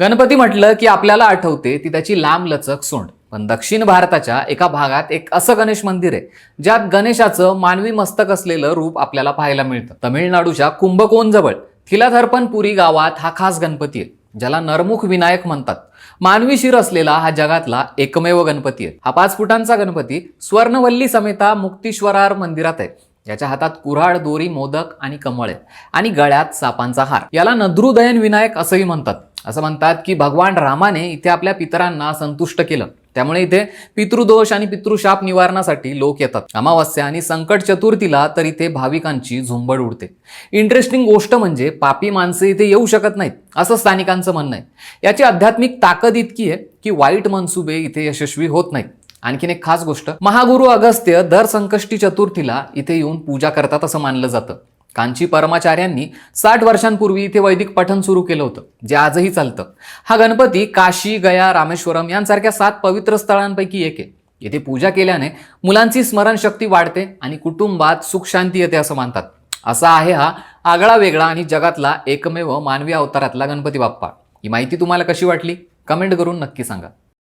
गणपती म्हटलं की आपल्याला आठवते ती त्याची लांब लचक सोंड. पण दक्षिण भारताच्या एका भागात एक असं गणेश मंदिर आहे ज्यात गणेशाचं मानवी मस्तक असलेलं रूप आपल्याला पाहायला मिळतं. तमिळनाडूच्या कुंभकोण जवळ थिलाधरपनपुरी गावात हा खास गणपती आहे ज्याला नरमुख विनायक म्हणतात. मानवी शिर असलेला हा जगातला एकमेव गणपती आहे. हा पाच फुटांचा गणपती स्वर्णवल्ली समेता मुक्तीश्वरार मंदिरात आहे. याच्या हातात कुऱ्हाड दोरी मोदक आणि कमळ आणि गळ्यात सापांचा हार. याला नद्रुदयन विनायक असंही म्हणतात. असं म्हणतात की भगवान रामाने इथे आपल्या पितरांना संतुष्ट केलं. त्यामुळे इथे पितृदोष आणि पितृशाप निवारणासाठी लोक येतात. अमावस्या आणि संकट चतुर्थीला तर इथे भाविकांची झुंबड उडते. इंटरेस्टिंग गोष्ट म्हणजे पापी माणसे इथे येऊ शकत नाहीत असं स्थानिकांचं म्हणणं आहे. याची आध्यात्मिक ताकद इतकी आहे की वाईट मनसुबे इथे यशस्वी होत नाहीत. आणखीन एक खास गोष्ट महागुरु अगस्त्य दर संकष्टी चतुर्थीला इथे येऊन पूजा करतात असं मानलं जातं. कांची परमाचार्यांनी साठ वर्षांपूर्वी इथे वैदिक पठण सुरू केलं होतं जे आजही चालतं. हा गणपती काशी गया रामेश्वरम यांसारख्या सात पवित्र स्थळांपैकी एक आहे. येथे पूजा केल्याने मुलांची स्मरणशक्ती वाढते आणि कुटुंबात सुख शांती येते असं मानतात. असा आहे हा आगळा वेगळा आणि जगातला एकमेव मानवी अवतारातला गणपती बाप्पा. ही माहिती तुम्हाला कशी वाटली? कमेंट करून नक्की सांगा.